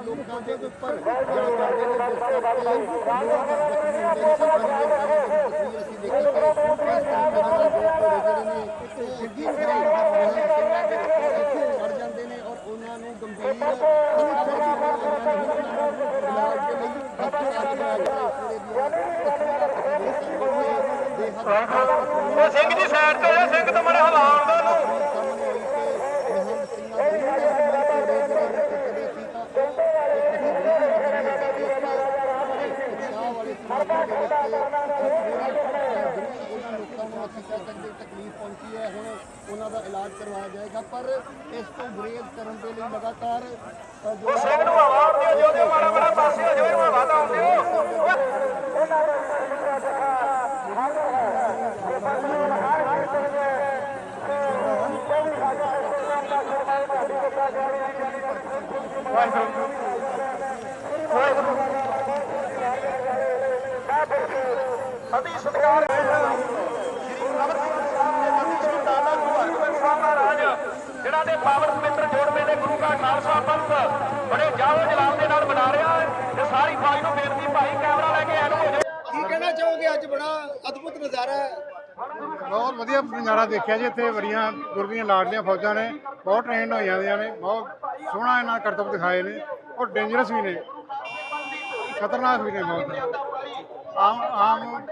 ਲੋਕਾਂ ਦੇ ਉੱਪਰ ਜਾ ਕਰਦੇ ਨੇ ਜਿਸ ਕਰਕੇ ਲੋਕ ਜ਼ਖਮੀ ਹੁੰਦੇ ਨੇ ਸਭ ਤੋਂ ਤਸਵੀਰ ਅਸੀਂ ਦੇਖੀ ਕਿ ਇਸ ਤਰੀਕੇ ਦੇ ਨਾਲ ਦੋ ਘੋੜੇ ਜਿਹੜੇ ਨੇ ਉਹ ਅੱਗੇ ਖੜੇ ਸਿੰਘਾਂ ਦੇ ਉੱਤੇ ਚੜ ਜਾਂਦੇ ਨੇ ਔਰ ਉਹਨਾਂ ਨੂੰ ਗੰਭੀਰ ਸੱਟਾਂ ਲੱਗਦੀਆਂ ਨੇ ਉਹਨਾਂ ਨੂੰ ਇਲਾਜ ਦੇ ਲਈ ਹਸਪਤਾਲ ਲਿਆਇਆ ਗਿਆ ਇਸ ਵੇਲੇ ਦੀਆਂ ਤਸਵੀਰਾਂ ਤੁਸੀਂ ਦੇਖ ਉਹ ਸਿੰਘ ਜੀ ਸਾਈਡ ਤੇ ਹੋ ਸਿੰਘ ਤੋਂ ਮੜੇ ਹਲਾਉਣ ਦਾ ਨੂੰ। ਲੋਕਾਂ ਨੂੰ ਅਸੀਂ ਤਕਲੀਫ ਪਹੁੰਚੀ ਹੈ ਹੁਣ ਉਹਨਾਂ ਦਾ ਇਲਾਜ ਕਰਵਾਇਆ ਜਾਏਗਾ ਪਰ ਇਸ ਤੋਂ ਗੁਰੇਜ਼ ਕਰਨ ਦੇ ਲਈ ਲਗਾਤਾਰ ਜੋ ਸਿੰਘ ਨੂੰ ਹਵਾ ਆਉਂਦੀ ਜੋ ਜੋ ਮਾੜਾ ਮਾੜਾ ਪਾਸੇ ਹੋ ਜਾਵੇ ਹਵਾ ਤਾਂ ਆਉਂਦੀ ਅਤੀ ਸਤਿਕਾਰ ਸ਼੍ਰੀ ਅਮਰ ਸਿੰਘ ਸਾਹਿਬ ਨੇ ਮਤੀ ਸ਼੍ਰੀ ਦਾਦਾ ਗੁਰੂ ਹਰਗੋਬਿੰਦ ਸਾਹਿਬ ਮਹਾਰਾਜ ਜਿਹੜਾ ਦੇ ਪਾਵਨ ਪਵਿੱਤਰ ਜੋੜ ਦੇ ਗੁਰੂ ਕਾ ਖਾਲਸਾ ਪੰਥ ਬੜੇ ਜਾਓ ਜਲਾਲ ਦੇ ਨਾਲ ਮਨਾ ਰਿਹਾ ਹੈ ਤੇ ਸਾਰੀ ਫੌਜ ਨੂੰ ਬੇਨਤੀ ਭਾਈ ਕੈਮਰਾ ਲੈ ਕੇ ਐਨ ਹੋ ਜਾਓ ਕੀ ਕਹਿਣਾ ਚਾਹੋਗੇ? ਅੱਜ ਬੜਾ ਅਦਭੁਤ ਨਜ਼ਾਰਾ ਹੈ। ਬਹੁਤ ਵਧੀਆ ਨਜ਼ਾਰਾ ਦੇਖਿਆ ਜੀ ਇੱਥੇ ਬੜੀਆਂ ਗੁਰਦੀਆਂ ਲਾਡਲੀਆਂ ਫੌਜਾਂ ਨੇ ਬਹੁਤ ਟ੍ਰੇਨ ਹੋਈਆਂ ਦੀਆਂ ਨੇ ਬਹੁਤ ਸੋਹਣਾ ਇਹਨਾਂ ਦੇ ਕਰਤੱਵ ਦਿਖਾਏ ਨੇ ਔਰ ਡੇਂਜਰਸ ਵੀ ਨੇ। ਖਤਰਨਾਕ ਵੀ ਨੇ ਬਹੁਤ। ਆਮ ਆਮ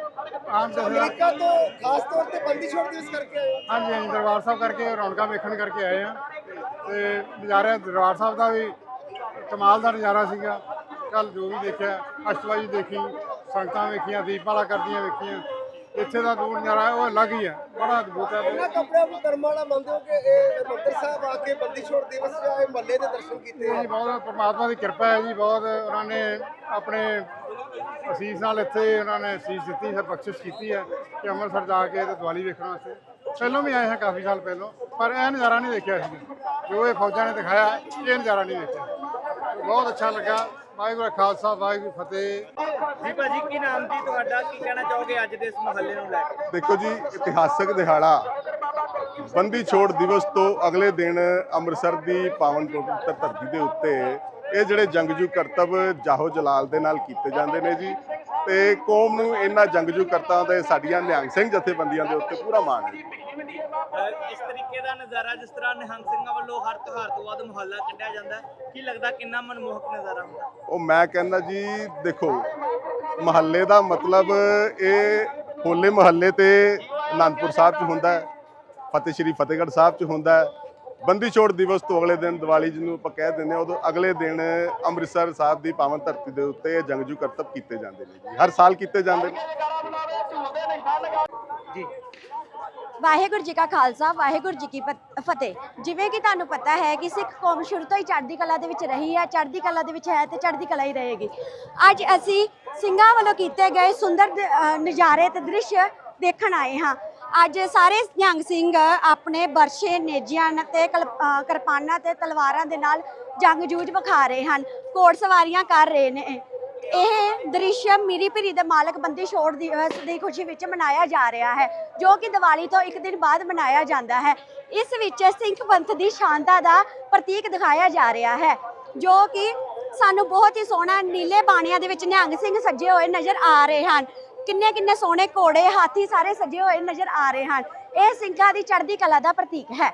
ਆਮ ਅਮਰੀਕਾ ਤੋਂ ਖਾਸ ਤੌਰ ਤੇ ਬੰਦੀ ਛੋੜ ਦਿਵਸ ਕਰਕੇ ਆਏ ਹੋ। ਹਾਂਜੀ ਹਾਂਜੀ ਦਰਬਾਰ ਸਾਹਿਬ ਕਰਕੇ ਰੌਣਕਾਂ ਵੇਖਣ ਕਰਕੇ ਆਏ ਆ ਤੇ ਨਜ਼ਾਰਾ ਦਰਬਾਰ ਸਾਹਿਬ ਦਾ ਵੀ ਕਮਾਲ ਦਾ ਨਜ਼ਾਰਾ ਸੀਗਾ। ਕੱਲ ਜੋ ਵੀ ਦੇਖਿਆ ਅਸ਼ਟਵਾਜੀ ਦੇਖੀ ਸੰਗਤਾਂ ਵੇਖੀਆਂ ਦੀਪਮਾਲਾ ਕਰਦੀਆਂ ਵੇਖੀਆਂ। ਇੱਥੇ ਦਾ ਜੋ ਨਜ਼ਾਰਾ ਹੈ? ਉਹ ਅਲੱਗ ਹੀ ਹੈ। ਬੜਾ ਅਦਭੁਤ ਹੈ। ਇਹਨਾਂ ਕੱਪੜਿਆਂ ਨੂੰ ਕਰਮ ਵਾਲਾ ਮੰਨਦੇ ਹੋ ਕਿ ਇਹ ਮੰਦਰ ਸਾਹਿਬ ਆ ਕੇ ਬੰਦੀ ਛੋੜ ਦਿਵਸ ਜਾਂ ਇਹ ਮੱਲੇ ਦੇ ਦਰਸ਼ਨ ਕੀਤੇ ਜੀ ਬਹੁਤ ਪਰਮਾਤਮਾ ਦੀ ਕਿਰਪਾ ਹੈ ਜੀ ਬਹੁਤ ਉਹਨਾਂ ਨੇ ਆਪਣੇ ਅਸੀਸ ਨਾਲ ਇੱਥੇ ਉਹਨਾਂ ਨੇ ਅਸੀਸ ਦਿੱਤੀ ਹੈ ਬਖਸ਼ਿਸ਼ ਕੀਤੀ ਹੈ ਕਿ ਅੰਮ੍ਰਿਤਸਰ ਜਾ ਕੇ ਤੇ ਦੀਵਾਲੀ ਵੇਖਣ ਵਾਸਤੇ। ਪਹਿਲਾਂ ਵੀ ਆਏ ਹਾਂ ਕਾਫੀ ਸਾਲ ਪਹਿਲਾਂ ਪਰ ਇਹ ਨਜ਼ਾਰਾ ਨਹੀਂ ਦੇਖਿਆ ਸੀ। ਜੋ ਇਹ ਫੌਜਾਂ ਨੇ ਦਿਖਾਇਆ ਇਹ ਨਜ਼ਾਰਾ ਨਹੀਂ ਦੇਖਿਆ। ਬਹੁਤ ਅੱਛਾ ਲੱਗਾ। ਵਾਹਿਗੁਰੂ ਖਾਲਸਾ ਵਾਹਿਗੁਰੂ ਫਤਿਹ। ਜੀ ਭਾਜੀ ਕੀ ਨਾਮ ਜੀ ਤੁਹਾਡਾ? ਕੀ ਕਹਿਣਾ ਚਾਹੋਗੇ ਅੱਜ ਦੇ ਇਸ ਮਹੱਲੇ ਨੂੰ ਲੈ ਕੇ? ਦੇਖੋ ਜੀ ਇਤਿਹਾਸਕ ਦਿਹਾੜਾ ਬੰਦੀ ਛੋੜ ਦਿਵਸ ਤੋਂ ਅਗਲੇ ਦਿਨ ਅੰਮ੍ਰਿਤਸਰ ਦੀ ਪਾਵਨ ਪਵਿੱਤਰ ਧਰਤੀ ਦੇ ਉੱਤੇ ਇਹ ਜਿਹੜੇ ਜੰਗਜੂ ਕਰਤੱਵ ਜਾਹੋ ਜਲਾਲ ਦੇ ਨਾਲ ਕੀਤੇ ਜਾਂਦੇ ਨੇ ਜੀ। ਤੇ ਕੌਮ ਨੂੰ ਇਹਨਾਂ ਜੰਗਜੂ ਕਰਤਾਂ ਦੇ ਸਾਡੀਆਂ ਨਿਹੰਗ ਸਿੰਘ ਜਥੇਬੰਦੀਆਂ ਦੇ ਉੱਤੇ ਪੂਰਾ ਮਾਣ ਹੈ। ਇਸ ਤਰੀਕੇ ਦਾ ਨਜ਼ਾਰਾ ਜਿਸ ਤਰ੍ਹਾਂ ਨਿਹੰਗ ਸਿੰਘਾਂ ਵੱਲੋਂ ਹਰ ਤਿਉਹਾਰ ਤੋਂ ਬਾਅਦ ਮੁਹੱਲਾ ਕੱਢਿਆ ਜਾਂਦਾ ਕੀ ਲੱਗਦਾ ਕਿੰਨਾ ਮਨਮੋਹਕ ਨਜ਼ਾਰਾ ਹੁੰਦਾ? ਉਹ ਮੈਂ ਕਹਿੰਦਾ ਜੀ ਦੇਖੋ ਮਹੱਲੇ ਦਾ ਮਤਲਬ ਇਹ ਹੋਲੇ ਮਹੱਲੇ ਤੇ ਅਨੰਦਪੁਰ ਸਾਹਿਬ 'ਚ ਹੁੰਦਾ ਹੈ ਫਤਿਹ ਸ਼੍ਰੀ ਫਤਿਹਗੜ੍ਹ ਸਾਹਿਬ 'ਚ ਹੁੰਦਾ ਹੈ। ਬੰਦੀ ਛੋੜ ਦਿਵਸ ਤੋਂ ਅਗਲੇ ਦਿਨ ਦੀਵਾਲੀ ਜਿਹਨੂੰ ਆਪਾਂ ਕਹਿ ਦਿੰਦੇ ਹਾਂ ਉਦੋਂ ਅਗਲੇ ਦਿਨ ਅੰਮ੍ਰਿਤਸਰ ਸਾਹਿਬ ਦੀ ਪਾਵਨ ਧਰਤੀ ਦੇ ਉੱਤੇ ਇਹ ਜੰਗਜੂ ਕਰਤੱਵ ਕੀਤੇ ਜਾਂਦੇ ਨੇ ਜੀ। ਹਰ ਸਾਲ ਕੀਤੇ ਜਾਂਦੇ ਨੇ। ਵਾਹਿਗੁਰੂ ਜੀ ਕਾ ਖਾਲਸਾ ਵਾਹਿਗੁਰੂ ਜੀ ਕੀ ਫਤ- ਫਤਿਹ। ਜਿਵੇਂ ਕਿ ਤੁਹਾਨੂੰ ਪਤਾ ਹੈ ਕਿ ਸਿੱਖ ਕੌਮ ਸ਼ੁਰੂ ਤੋਂ ਹੀ ਚੜ੍ਹਦੀ ਕਲਾ ਦੇ ਵਿੱਚ ਰਹੀ ਹੈ ਚੜ੍ਹਦੀ ਕਲਾ ਦੇ ਵਿੱਚ ਹੈ ਤੇ ਚੜ੍ਹਦੀ ਕਲਾ ਹੀ ਰਹੇਗੀ। ਅੱਜ ਅਸੀਂ ਸਿੰਘਾਂ ਵੱਲੋਂ ਕੀਤੇ ਗਏ ਸੁੰਦਰ ਨਜ਼ਾਰੇ ਤੇ ਦ੍ਰਿਸ਼ ਦੇਖਣ ਆਏ ਹਾਂ। ਅੱਜ ਸਾਰੇ ਨਿਹੰਗ ਸਿੰਘ ਆਪਣੇ ਬਰਸ਼ੇ ਨੇਜਿਆਂ ਤੇ ਕਲ- ਕਿਰਪਾਨਾਂ ਤੇ ਤਲਵਾਰਾਂ ਦੇ ਨਾਲ ਜੰਗ ਜੂਝ ਵਿਖਾ ਰਹੇ ਹਨ, ਘੋੜ ਸਵਾਰੀਆਂ ਕਰ ਰਹੇ ਨੇ। ਇਹ ਦ੍ਰਿਸ਼ ਮੀਰੀ ਭੀਰੀ ਦੇ ਮਾਲਕ ਬੰਦੀ ਛੋੜ ਦਿਵਸ ਦੀ ਖੁਸ਼ੀ ਵਿੱਚ ਮਨਾਇਆ ਜਾ ਰਿਹਾ ਹੈ, ਜੋ ਕਿ ਦੀਵਾਲੀ ਤੋਂ ਇੱਕ ਦਿਨ ਬਾਅਦ ਮਨਾਇਆ ਜਾਂਦਾ ਹੈ। ਇਸ ਵਿੱਚ ਸਿੰਘ ਪੰਥ ਦੀ ਸ਼ਾਨਤਾ ਦਾ ਪ੍ਰਤੀਕ ਦਿਖਾਇਆ ਜਾ ਰਿਹਾ ਹੈ, ਜੋ ਕਿ ਸਾਨੂੰ ਬਹੁਤ ਹੀ ਸੋਹਣਾ, ਨੀਲੇ ਬਾਣੀਆਂ ਦੇ ਵਿੱਚ ਨਿਹੰਗ ਸਿੰਘ ਸੱਜੇ ਹੋਏ ਨਜ਼ਰ ਆ ਰਹੇ ਹਨ। ਕਿੰਨੇ ਕਿੰਨੇ ਸੋਹਣੇ ਘੋੜੇ, ਹਾਥੀ ਸਾਰੇ ਸੱਜੇ ਹੋਏ ਨਜ਼ਰ ਆ ਰਹੇ ਹਨ। ਇਹ ਸਿੰਘਾਂ ਦੀ ਚੜ੍ਹਦੀ ਕਲਾ ਦਾ ਪ੍ਰਤੀਕ ਹੈ।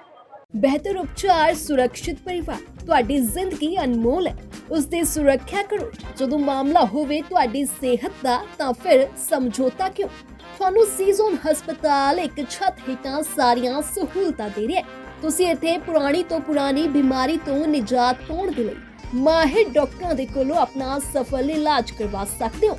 ਬਿਹਤਰ ਉਪਚਾਰ, ਸੁਰੱਖਿਅਤ ਪਰਿਵਾਰ, ਤੁਹਾਡੀ ਜ਼ਿੰਦਗੀ ਅਨਮੋਲ ਹੈ। ਉਸ ਦੀ ਸੁਰੱਖਿਆ ਕਰੋ। ਜਦੋਂ ਮਾਮਲਾ ਹੋਵੇ ਤੁਹਾਡੀ ਸਿਹਤ ਦਾ, ਤਾਂ ਫਿਰ ਸਮਝੌਤਾ ਕਿਉਂ? ਤੁਹਾਨੂੰ ਸੀਜ਼ਨ ਹਸਪਤਾਲ ਇੱਕ ਛੱਤ ਹੇਠਾਂ ਸਾਰੀਆਂ ਸਹੂਲਤਾਂ ਦੇ ਰਿਹਾ ਹੈ। ਤੁਸੀਂ ਇੱਥੇ ਪੁਰਾਣੀ ਤੋਂ ਪੁਰਾਣੀ ਬਿਮਾਰੀ ਤੋਂ ਨਿਜਾਤ ਪਾਉਣ ਦੇ ਲਈ ਮਾਹਿਰ ਡਾਕਟਰਾਂ ਦੇ ਕੋਲੋਂ ਆਪਣਾ ਸਫਲ ਇਲਾਜ ਕਰਵਾ ਸਕਦੇ ਹੋ।